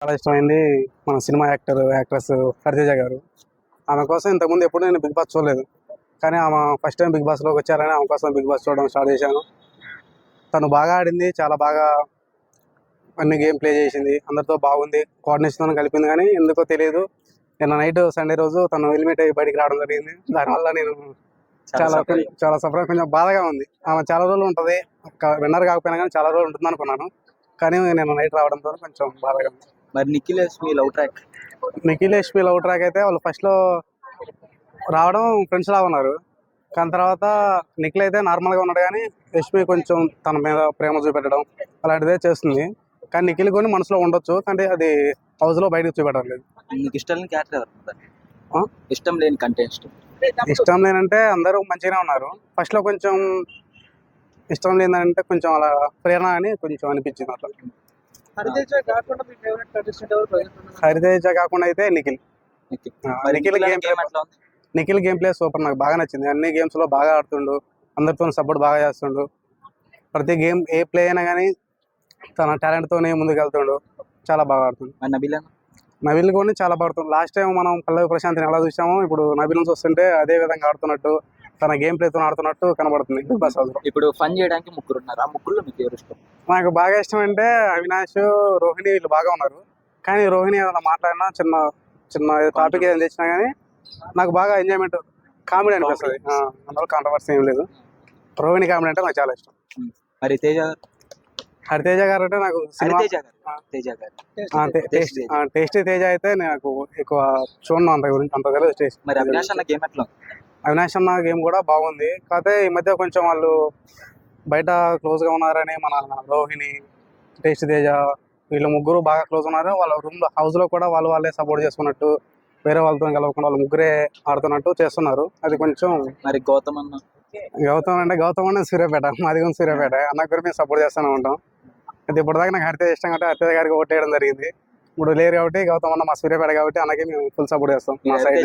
చాలా ఇష్టమైంది మన సినిమా యాక్టర్ యాక్ట్రెస్ హరితేజ గారు. ఆమె కోసం ఇంతకుముందు ఎప్పుడు నేను బిగ్ బాస్ చూడలేదు. కానీ ఆమె ఫస్ట్ టైం బిగ్ బాస్లోకి వచ్చారని ఆమె కోసం బిగ్ బాస్ చూడడం స్టార్ట్ చేశాను. తను బాగా ఆడింది చాలా బాగా అన్ని గేమ్ ప్లే చేసింది. అందరితో బాగుంది కోఆర్డినేషన్ కలిపింది కానీ ఎందుకో తెలియదు నిన్న నైట్ సండే రోజు తను ఎలిమినేట్ అయ్యి బయటికి రావడం జరిగింది. దానివల్ల నేను చాలా. చాలా సఫర్ కొంచెం బాధగా ఉంది. ఆమె చాలా రోజులు ఉంటుంది. విన్నర్ కాకపోయినా కానీ చాలా రోజులు ఉంటుంది అనుకున్నాను కానీ నేను నైట్ రావడంతో కొంచెం బాధగా ఉంది. మరి నిఖిలేష్ మీ love track? Nikhil Yashmi love track అయితే వాళ్ళు ఫస్ట్లో రావడం ఫ్రెండ్స్ లాగా ఉన్నారు. కానీ తర్వాత నిఖిల్ అయితే నార్మల్గా ఉన్నాడు కానీ యష్మి కొంచెం తన మీద ప్రేమ చూపెట్టడం అలాంటిదే చేస్తుంది. కానీ నిఖిల్ కొన్ని మనసులో ఉండొచ్చు కానీ అది హౌస్లో బయటకు చూపెట్టలేదు నీకు ఇష్టం లేని క్యారెక్టర్? ఇష్టం లేని కంటెస్ట్ ఇష్టం లేనంటే అందరూ మంచిగానే ఉన్నారు. ఫస్ట్లో కొంచెం ఇష్టం లేదంటే కొంచెం అలా ప్రేరణ అని కొంచెం అనిపించింది అట్లా. హరితేజ కాకుండా మీ ఫేవరెట్ కంటెస్టెంట్ ఎవరు? ప్రజెంట్ ఉన్నారు? హరితేజ కాకుండా అయితే Nikhil. Nikhil. Game Nikhil game play super నాకు బాగా నచ్చింది. అన్ని గేమ్స్లో బాగా ఆడుతుండు. అందరితో సపోర్ట్ బాగా చేస్తుండు. ప్రతి గేమ్ ఏ ప్లే అయినా కానీ తన టాలెంట్ తోనే ముందుకు వెళ్తుండు చాలా బాగా ఆడుతుండు. మరి నబిల్ కూడా చాలా బాగుతుంది లాస్ట్ టైం మనం పల్లవి ప్రశాంత్ని ఎలా చూసామో ఇప్పుడు నబిల్ నుంచి వస్తుంటే అదే విధంగా ఆడుతున్నట్టు. తన గేమ్ ప్లేతో ఆడుతున్నట్టు కనబడుతుంది బిగ్ బాస్ హౌస్ ఇప్పుడు ఫన్ చేయడానికి ముగ్గురు ఉన్నారు? ఆ ముగ్గురులో మీకు ఎవరు ఇష్టం? నాకు బాగా ఇష్టం అంటే అవినాష్ రోహిణి వీళ్ళు బాగా ఉన్నారు. కానీ రోహిణి ఏదైనా మాట్లాడినా చిన్న చిన్న టాపిక్ ఏదైనా తెచ్చినా కానీ నాకు బాగా ఎంజాయ్మెంట్ కామెడీ అనిపిస్తుంది. అందులో కాంట్రవర్సీ ఏం లేదు. రోహిణి కామెడీ అంటే నాకు చాలా ఇష్టం. మరి తేజ? హరితేజ గారు అంటే నాకు టేస్ట్ తేజ. టేస్టీ తేజ అయితే నాకు ఎక్కువ చూడను అంత గురించి అంత తెలియదు టేస్ట్ మరి అవినాష్ అన్న గేమ్ ఎట్లా అవినాష్ అన్న గేమ్ కూడా బాగుంది. కాకపోతే ఈ మధ్య కొంచెం వాళ్ళు బయట క్లోజ్గా ఉన్నారని మన రోహిణి టేస్ట్ తేజ వీళ్ళు ముగ్గురు బాగా క్లోజ్ ఉన్నారు. వాళ్ళ రూమ్ హౌస్లో కూడా వాళ్ళు వాళ్ళే సపోర్ట్ చేసుకున్నట్టు వేరే వాళ్ళతో కలవకుండా వాళ్ళు ముగ్గురే ఆడుతున్నట్టు చేస్తున్నారు. అది కొంచెం మరి గౌతమ్ అన్న? గౌతమ్ అంటే గౌతమ్ అంటే సూర్యాపేట మాది కూడా సూర్యాపేట. అన్న గురి మేము సపోర్ట్ చేస్తూనే ఉంటాం. అయితే ఇప్పటిదాకా నాకు హరితేజ్ ఇష్టం కాబట్టి హరితేజ్ గారికి ఓటేయడం జరిగింది. ఇప్పుడు లేరు కాబట్టి గౌతమ్ అన్న మా సూర్యాపేట కాబట్టి అన్నకి మేము ఫుల్ సపోర్ట్ చేస్తాం మా సైడ్